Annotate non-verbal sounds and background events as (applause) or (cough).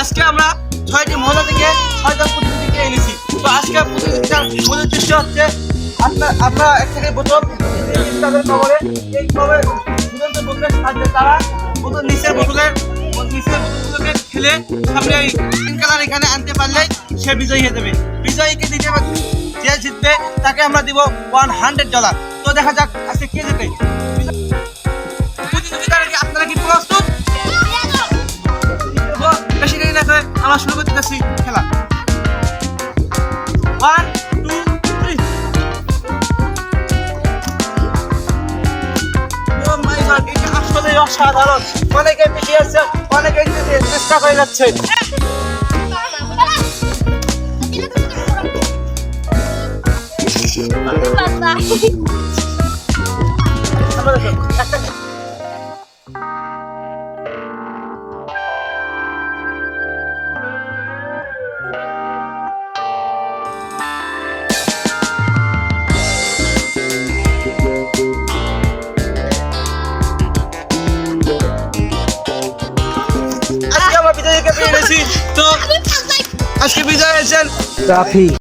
আজকে আমরা ছয়টি মহল্লা থেকে ছয়জন প্রতিনিধিকে এনেছি। তো আজকে প্রতিযোগিতার মূল উদ্দেশ্য হচ্ছে, আপনার, আপনারা এক থেকে প্রথম তাদের খবরে এই দুজন বোতলের সাহায্যে তারা বোতল নিচের বোতলের, নিচের বোতলগুলোকে খেলে সামনে এই তিন কালার এখানে আনতে পারলেই সে বিজয়ী হয়ে যাবে। বিজয়ীকে দিতে যে জিতবে তাকে আমরা দিব ওয়ান হান্ড্রেড ডলার তো দেখা যাক, আজকে কে জিতবে আমরা শুরু করতে যাচ্ছি খেলা ওয়ান টু থ্রি আসলে অসাধারণ। অনেকে পিছিয়ে আছে অনেকে চেষ্টা করে যাচ্ছে। (laughs) একটা গেছি তো আজকে বিজয় হয়েছেন রাফি।